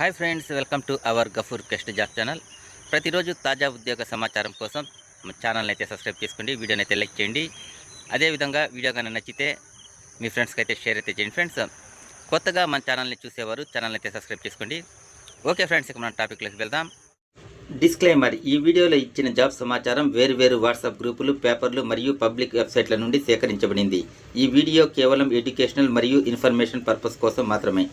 Hi friends welcome to our Gafoor కెస్ట్ job channel. ప్రతిరోజు తాజా ఉద్యోగ సమాచారం కోసం మా ఛానల్ని అయితే సబ్స్క్రైబ్ చేసుకోండి వీడియోని అయితే లైక్ చేయండి. అదేవిధంగా వీడియో కానీ నచ్చితే మీ ఫ్రెండ్స్కి అయితే షేర్ అయితే చేయండి ఫ్రెండ్స్. కొత్తగా మన ఛానల్ని చూసేవారు ఛానల్ని అయితే సబ్స్క్రైబ్ చేసుకోండి. ఓకే ఫ్రెండ్స్ ఇక మన టాపిక్లోకి వెళ్దాం. డిస్క్లైమర్ ఈ వీడియోలో ఇచ్చిన జాబ్ సమాచారం వేరువేరు వాట్సాప్ గ్రూపులు పేపర్లు మరియు పబ్లిక్ వెబ్సైట్ల నుండి సేకరించబడింది. ఈ వీడియో కేవలం ఎడ్యుకేషనల్ మరియు ఇన్ఫర్మేషన్ పర్పస్ కోసం మాత్రమే.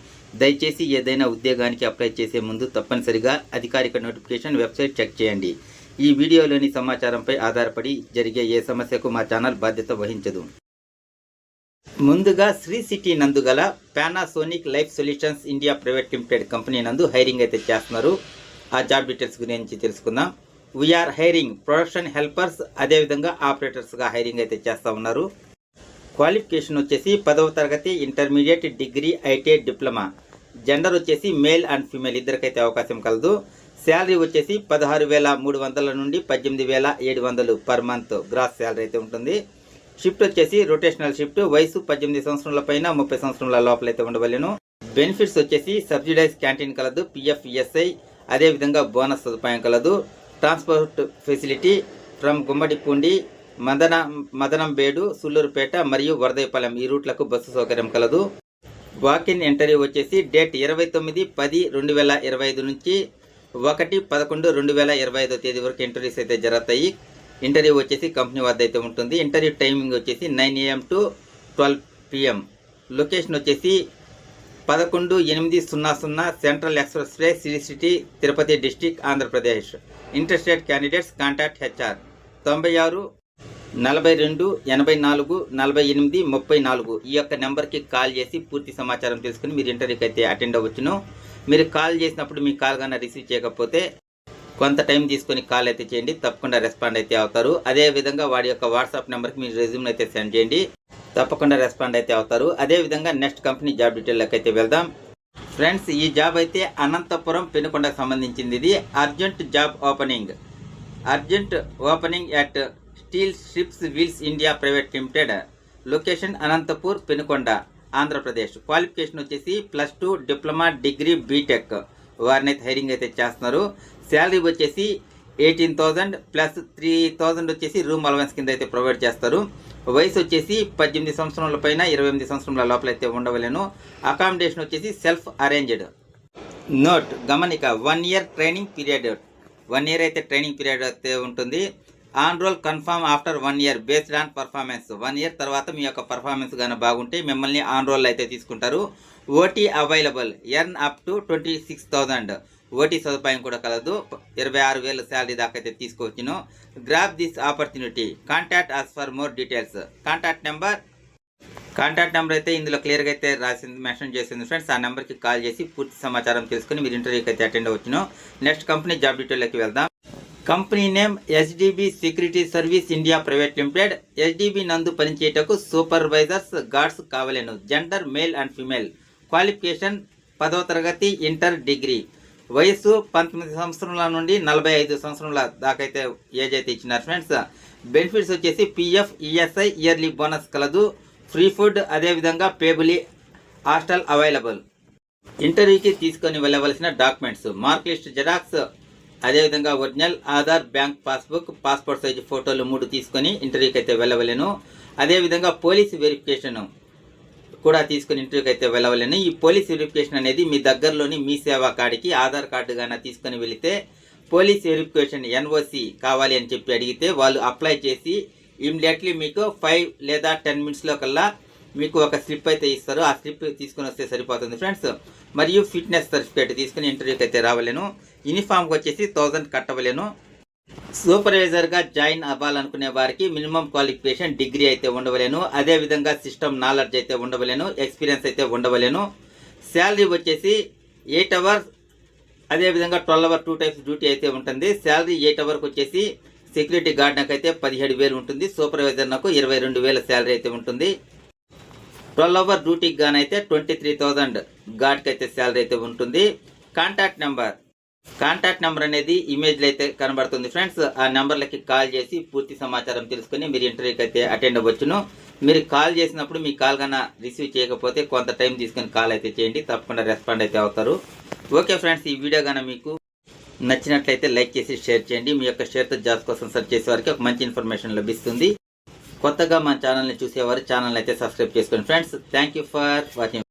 దయచేసి ఏదైనా ఉద్యోగానికి అప్లై చేసే ముందు తప్పనిసరిగా అధికారిక నోటిఫికేషన్ వెబ్సైట్ చెక్ చేయండి. ఈ వీడియోలోని సమాచారంపై ఆధారపడి జరిగే ఏ సమస్యకు మా ఛానల్ బాధ్యత వహించదు. ముందుగా శ్రీ సిటీ నందు గల Panasonic life solutions India private limited company నందు హైరింగ్ అయితే చేస్తున్నారు. ఆ జాబ్ డీటెయిల్స్ గురించి తెలుసుకుందాం. వీఆర్ హైరింగ్ ప్రొడక్షన్ హెల్పర్స్ అదేవిధంగా ఆపరేటర్స్గా హైరింగ్ అయితే చేస్తూ ఉన్నారు. క్వాలిఫికేషన్ వచ్చేసి పదవ తరగతి intermediate degree ITI diploma gender వచ్చేసి మేల్ అండ్ ఫీమేల్ ఇద్దరికైతే అవకాశం కలదు. శాలరీ వచ్చేసి పదహారు వేల మూడు వందల నుండి పద్దెనిమిది వేల ఏడు వందలు పర్ మంత్ గ్రాస్ శాలరీ అయితే ఉంటుంది. షిఫ్ట్ వచ్చేసి రొటేషనల్ షిఫ్ట్ వయసు పద్దెనిమిది సంవత్సరాల పైన ముప్పై సంవత్సరాల లోపల అయితే ఉండవలను. బెనిఫిట్స్ వచ్చేసి సబ్సిడైజ్ క్యాంటీన్ కలదు. పిఎఫ్ ఈఎస్ఐ అదేవిధంగా బోనస్ సదుపాయం కలదు. ట్రాన్స్పోర్ట్ ఫెసిలిటీ ఫ్రమ్ గుమ్మడిపూండి మదన మదనంబేడు సుల్లూరుపేట మరియు వరదయపాలెం ఈ రూట్లకు బస్సు సౌకర్యం కలదు. వాకిన్ ఇంటర్వ్యూ వచ్చేసి డేట్ ఇరవై తొమ్మిది పది రెండు వేల ఇరవై ఐదు నుంచి ఒకటి పదకొండు రెండు వేల ఇరవై ఐదో తేదీ వరకు ఇంటర్వ్యూస్ అయితే జరుగుతాయి. ఇంటర్వ్యూ వచ్చేసి కంపెనీ వద్ద అయితే ఉంటుంది. ఇంటర్వ్యూ టైమింగ్ వచ్చేసి nine AM to twelve PM. Location వచ్చేసి పదకొండు ఎనిమిది సున్నా సున్నా central express way city city Tirupati district Andhra Pradesh. Interstate candidates contact HR. తొంభై ఆరు నలభై రెండు ఎనభై నాలుగు నలభై ఎనిమిది ముప్పై నాలుగు. ఈ యొక్క నెంబర్కి కాల్ చేసి పూర్తి సమాచారం తెలుసుకుని మీరు ఇంటర్వ్యూకి అయితే అటెండ్ అవ్వచ్చును. మీరు కాల్ చేసినప్పుడు మీ కాల్ కన్నా రిసీవ్ చేయకపోతే కొంత టైం తీసుకొని కాల్ అయితే చేయండి. తప్పకుండా రెస్పాండ్ అయితే అవుతారు. అదే విధంగా వాడి యొక్క వాట్సాప్ నెంబర్కి మీరు రెజ్యూమ్ అయితే సెండ్ చేయండి. తప్పకుండా రెస్పాండ్ అయితే అవుతారు. అదే విధంగా నెక్స్ట్ కంపెనీ జాబ్ డీటెయిల్లోకి అయితే వెళ్దాం. ఫ్రెండ్స్ ఈ జాబ్ అయితే అనంతపురం పెనుకొండకు సంబంధించింది ఇది. Urgent job opening urgent opening at steel ships wheels India private limited location Anantapur Penukonda Andhra Pradesh. Qualification వచ్చేసి plus two diploma degree B Tech వారిని అయితే హైరింగ్ అయితే చేస్తున్నారు. శాలరీ వచ్చేసి eighteen thousand plus three thousand వచ్చేసి room allowance కింద అయితే provide చేస్తారు. వయసు వచ్చేసి పద్దెనిమిది సంవత్సరాల పైన ఇరవై ఎనిమిది సంవత్సరాల లోపల అయితే ఉండవలేను. అకామిడేషన్ వచ్చేసి సెల్ఫ్ అరేంజ్డ్ నోట్ గమనిక one year training period one year అయితే ట్రైనింగ్ పీరియడ్ అయితే ఉంటుంది. On roll confirm after one year based on performance one year తర్వాత మీ యొక్క పర్ఫార్మెన్స్ కానీ బాగుంటే మిమ్మల్ని ఆన్ రోల్ అయితే తీసుకుంటారు. OT available earn up to twenty six thousand OT సదుపాయం కూడా కలదు. ఇరవై ఆరు వేలు శాలరీ దాకా అయితే తీసుకోవచ్చును grab this opportunity contact us for more details contact number contact number అయితే ఇందులో క్లియర్గా అయితే రాసింది మెన్షన్ చేసింది ఫ్రెండ్స్ ఆ నెంబర్కి కాల్ చేసి పూర్తి సమాచారం తెలుసుకుని మీరు ఇంటర్వ్యూకి అయితే అటెండ్ అవ్వచ్చును. నెక్స్ట్ కంపెనీ జాబ్ డీటెయిల్లోకి వెళ్దాం. Company name SDB security service India private limited SDB నందు పనిచేయటకు supervisors guards కావలేను. Gender male and female qualification పదవ తరగతి ఇంటర్ డిగ్రీ వయసు పంతొమ్మిది సంవత్సరాల నుండి నలభై ఐదు సంవత్సరాల దాకా అయితే ఏజ్ అయితే ఇచ్చినారు ఫ్రెండ్స్. బెనిఫిట్స్ వచ్చేసి పిఎఫ్ ఈఎస్ఐ ఇయర్లీ బోనస్ కలదు. ఫ్రీ ఫుడ్ అదేవిధంగా పేబులీ హాస్టల్ అవైలబుల్. ఇంటర్వ్యూకి తీసుకొని వెళ్ళవలసిన డాక్యుమెంట్స్ మార్క్ లిస్ట్ జెరాక్స్ అదేవిధంగా original Aadhaar bank passbook passport size ఫోటోలు మూడు తీసుకొని ఇంటర్వ్యూకి అయితే వెళ్ళవలేను. అదేవిధంగా పోలీస్ వెరిఫికేషన్ కూడా తీసుకుని ఇంటర్వ్యూకి అయితే వెళ్ళవలేను. ఈ పోలీస్ వెరిఫికేషన్ అనేది మీ దగ్గరలోని మీ సేవా కాడికి ఆధార్ కార్డు కానీ తీసుకొని వెళితే పోలీస్ వెరిఫికేషన్ ఎన్ఓసి కావాలి అని చెప్పి అడిగితే వాళ్ళు అప్లై చేసి ఇమ్మీడియట్లీ మీకు ఫైవ్ లేదా టెన్ మినిట్స్లో కల్లా మీకు ఒక స్లిప్ అయితే ఇస్తారు. ఆ స్లిప్ తీసుకొని వస్తే సరిపోతుంది ఫ్రెండ్స్. మరియు ఫిట్నెస్ సర్టిఫికేట్ తీసుకుని ఇంటర్వ్యూకి అయితే రావలేను. యూనిఫామ్కి వచ్చేసి థౌజండ్ కట్టవలేను. సూపర్వైజర్గా జాయిన్ అవ్వాలనుకునే వారికి మినిమం క్వాలిఫికేషన్ డిగ్రీ అయితే ఉండవలేను. అదేవిధంగా సిస్టమ్ నాలెడ్జ్ అయితే ఉండవలేను. ఎక్స్పీరియన్స్ అయితే ఉండవలేను. శాలరీ వచ్చేసి ఎయిట్ అవర్స్ అదేవిధంగా twelve hour two types duty అయితే ఉంటుంది. శాలరీ ఎయిట్ అవర్కి వచ్చేసి సెక్యూరిటీ గార్డ్ నాకు అయితే పదిహేడు వేలు ఉంటుంది. సూపర్వైజర్ నాకు ఇరవై రెండు వేల శాలరీ అయితే ఉంటుంది. ట్వెల్వ్ అవర్ డ్యూటీకి గానైతే ట్వంటీ త్రీ థౌజండ్ గార్డ్కి అయితే శాలరీ అయితే ఉంటుంది. కాంటాక్ట్ నెంబర్ కాంటాక్ట్ నెంబర్ అనేది ఇమేజ్లో అయితే కనబడుతుంది. ఫ్రెండ్స్ ఆ నెంబర్లకి కాల్ చేసి పూర్తి సమాచారం తెలుసుకుని మీరు ఇంటర్వ్యూకి అయితే అటెండ్ అవ్వచ్చును. మీరు కాల్ చేసినప్పుడు మీ కాల్ కన్నా రిసీవ్ చేయకపోతే కొంత టైం తీసుకుని కాల్ అయితే చేయండి తప్పకుండా రెస్పాండ్ అయితే అవుతారు. ఓకే ఫ్రెండ్స్ ఈ వీడియో కన్నా మీకు నచ్చినట్లయితే లైక్ చేసి షేర్ చేయండి. మీ యొక్క షేర్తో జాబ్స్ కోసం సెర్చ్ చేసే వారికి ఒక మంచి ఇన్ఫర్మేషన్ లభిస్తుంది. కొత్తగా మన ఛానల్ని చూసేవారు ఛానల్ అయితే సబ్స్క్రైబ్ చేసుకోండి. Friends thank you for watching.